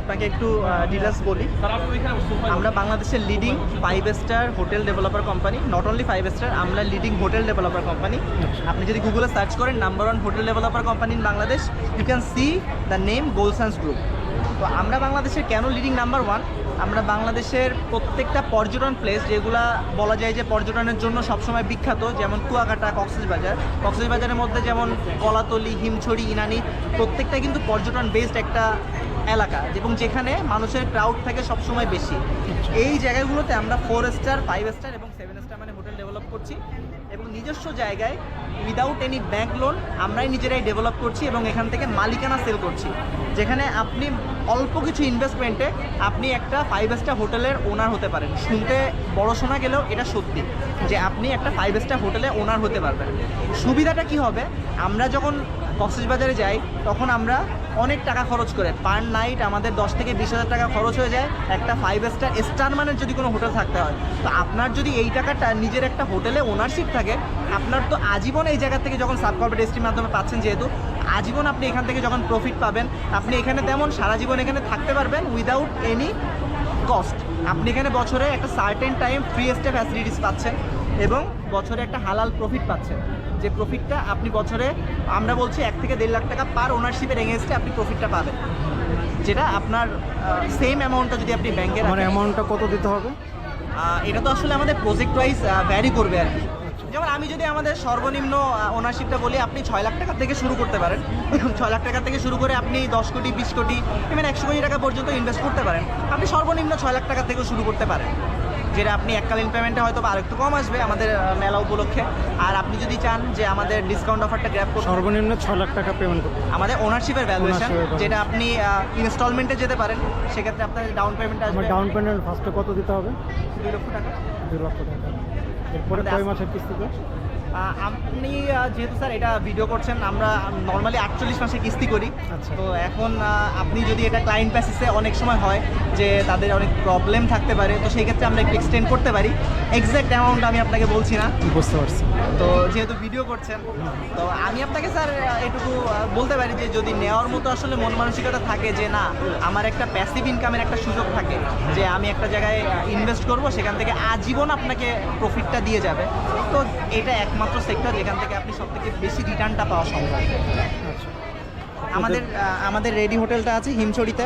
আপনাকে একটু ডিটেলস বলি। আমরা বাংলাদেশের leading five star hotel developer company not only five star আমরা লিডিং হোটেল ডেভেলপার কোম্পানি আপনি যদি গুগলে সার্চ করেন number one hotel developer company in Bangladesh you can see the name গোলসান্স group তো আমরা বাংলাদেশের কেন লিডিং নাম্বার ওয়ান আমরা বাংলাদেশের প্রত্যেকটা পর্যটন প্লেস যেগুলা বলা যায় যে পর্যটনের জন্য সবসময় বিখ্যাত যেমন কুয়াকাটা কক্সবাজার কক্সবাজারের মধ্যে যেমন কলাতলি হিমছড়ি ইনানি প্রত্যেকটা কিন্তু পর্যটন বেসড একটা এলাকা এবং যেখানে মানুষের ক্রাউড থাকে সবসময় বেশি। এই জায়গাগুলোতে আমরা ফোর স্টার ফাইভ স্টার এবং সেভেন স্টার মানে হোটেল ডেভেলপ করছি এবং নিজস্ব জায়গায় উইদাউট এনি ব্যাংক লোন আমরাই নিজেরাই ডেভেলপ করছি এবং এখান থেকে মালিকানা সেল করছি। যেখানে আপনি অল্প কিছু ইনভেস্টমেন্টে আপনি একটা ফাইভ স্টার হোটেলের ওনার হতে পারেন। শুনতে বড় শোনা গেলেও এটা সত্যি যে আপনি একটা ফাইভ স্টার হোটেলে ওনার হতে পারবেন। সুবিধাটা কি হবে? আমরা যখন কক্সবাজারে যাই, তখন আমরা অনেক টাকা খরচ করে। পার নাইট আমাদের দশ থেকে বিশ হাজার টাকা খরচ হয়ে যায়। একটা ফাইভ স্টার স্টার মানের যদি কোনো হোটেল থাকতে হয়। তো আপনার যদি এই টাকাটা নিজের একটা হোটেলে ওনারশিপ থাকে, আপনার তো আজীবন এই জায়গা থেকে যখন সাব কর্পোরেট এসটির মাধ্যমে পাচ্ছেন যেহেতু, আজীবন আপনি এখান থেকে যখন প্রফিট পাবেন, আপনি এখানে তেমন সারা জীবন এখানে থাকতে পারবেন উইদাউট এনি কস্ট আপনি এখানে বছরে একটা certain time free stay facilities পাচ্ছেন এবং বছরে একটা হালাল প্রফিট পাচ্ছেন। যে প্রফিটটা আপনি বছরে আমরা বলছি এক থেকে দেড় লাখ টাকা পার ওনারশিপের এগেনস্টে আপনি প্রফিটটা পাবেন। যেটা আপনার সেম অ্যামাউন্টটা যদি আপনি ব্যাংকের আমার অ্যামাউন্টটা কত দিতে হবে? এটা তো আসলে আমাদের প্রজেক্ট ওয়াইজ ভ্যারি করবে আর কি। যেমন আমি যদি আমাদের সর্বনিম্ন ওনারশিপটা বলি আপনি ছয় লাখ টাকা থেকে শুরু করতে পারেন। ছয় লাখ টাকা থেকে শুরু করে আপনি দশ কোটি বিশ কোটি ইভেন একশো কোটি টাকা পর্যন্ত ইনভেস্ট করতে পারেন। আপনি সর্বনিম্ন ছয় লাখ টাকা থেকে শুরু করতে পারেন। যেটা আপনি এককালীন পেমেন্টে হয়তো আর একটু কম আসবে আমাদের মেলা উপলক্ষে। আর আপনি যদি চান যে আমাদের ডিসকাউন্ট অফারটা গ্র্যাপ করুন সর্বনিম্ন ছ লাখ টাকা পেমেন্ট করুন আমাদের ওনারশিপের ভ্যালুয়েশন যেটা আপনি ইনস্টলমেন্টে যেতে পারেন সেক্ষেত্রে আপনার ডাউন পেমেন্ট আসবে। ডাউন পেমেন্ট ফার্স্টে কত দিতে হবে? দুই লক্ষ টাকা। দুই লক্ষ টাকা। এরপরে কয় মাসের কিস্তিতে? আপনি যেহেতু স্যার এটা ভিডিও করছেন আমরা নর্মালি আটচল্লিশ মাসে কিস্তি করি। আচ্ছা। তো এখন আপনি যদি এটা ক্লায়েন্ট প্যাসিসে অনেক সময় হয় যে তাদের অনেক প্রবলেম থাকতে পারে তো সেই ক্ষেত্রে আমরা একটু এক্সটেন্ড করতে পারি। এক্স্যাক্ট অ্যামাউন্ট আমি আপনাকে বলছি না। বুঝতে পারছি। তো যেহেতু ভিডিও করছেন তো আমি আপনাকে স্যার এটুকু বলতে পারি যে যদি নেওয়ার মতো আসলে মন মানসিকতা থাকে যে না আমার একটা প্যাসিভ ইনকামের একটা সুযোগ থাকে যে আমি একটা জায়গায় ইনভেস্ট করব সেখান থেকে আজীবন আপনাকে প্রফিটটা দিয়ে যাবে। তো এটা একমাত্র সেক্টর যেখান থেকে আপনি সব থেকে বেশি রিটার্নটা পাওয়া সম্ভব। আচ্ছা। আমাদের আমাদের রেডি হোটেলটা আছে হিমছড়িতে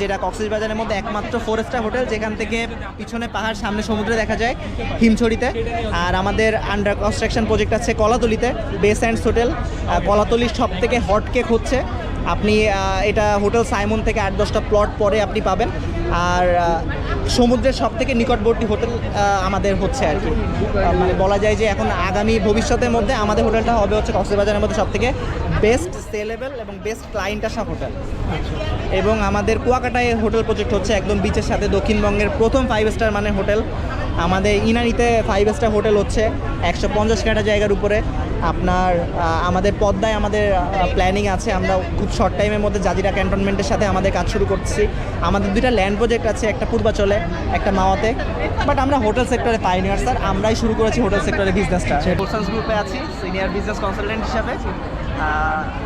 যেটা কক্সবাজারের মধ্যে একমাত্র ফোর স্টার হোটেল যেখান থেকে পিছনে পাহাড় সামনে সমুদ্রে দেখা যায় হিমছড়িতে। আর আমাদের আন্ডার কনস্ট্রাকশন প্রজেক্ট আছে কলাতলিতে বেস অ্যান্ডস হোটেল কলাতলির সব থেকে হট কেক হচ্ছে। আপনি এটা হোটেল সাইমন থেকে আট দশটা প্লট পরে আপনি পাবেন। আর সমুদ্রের সব থেকে নিকটবর্তী হোটেল আমাদের হচ্ছে আর কি। মানে বলা যায় যে এখন আগামী ভবিষ্যতের মধ্যে আমাদের হোটেলটা হবে হচ্ছে কক্সবাজারের মধ্যে সব থেকে বেস্ট সেলেবেল এবং বেস্ট ক্লায়েন্ট আসা হোটেল। এবং আমাদের কুয়াকাটায় হোটেল প্রজেক্ট হচ্ছে একদম বিচের সাথে দক্ষিণবঙ্গের প্রথম ফাইভ স্টার মানে হোটেল। আমাদের ইনানিতে ফাইভ স্টার হোটেল হচ্ছে একশো পঞ্চাশ কাটা জায়গার উপরে। আপনার আমাদের পদ্মায় আমাদের প্ল্যানিং আছে। আমরা খুব শর্ট টাইমের মধ্যে জাজিরা ক্যান্টনমেন্টের সাথে আমাদের কাজ শুরু করছি। আমাদের দুইটা ল্যান্ড প্রজেক্ট আছে একটা পূর্বাচলে একটা মাওয়াতে। বাট আমরা হোটেল সেক্টরে পাইনিয়ার স্যার আমরাই শুরু করেছি হোটেল সেক্টরে বিজনেসটা হোলসেলস গ্রুপে আছি সিনিয়র বিজনেস কনসালটেন্ট হিসাবে।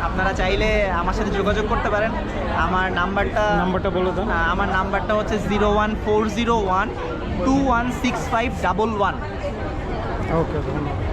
আপনারা চাইলে আমার সাথে যোগাযোগ করতে পারেন। আমার নাম্বারটা নাম্বারটা বলে আহ, আমার নাম্বারটা হচ্ছে zero one four zero one two one six five double one. Okay ধন্যবাদ।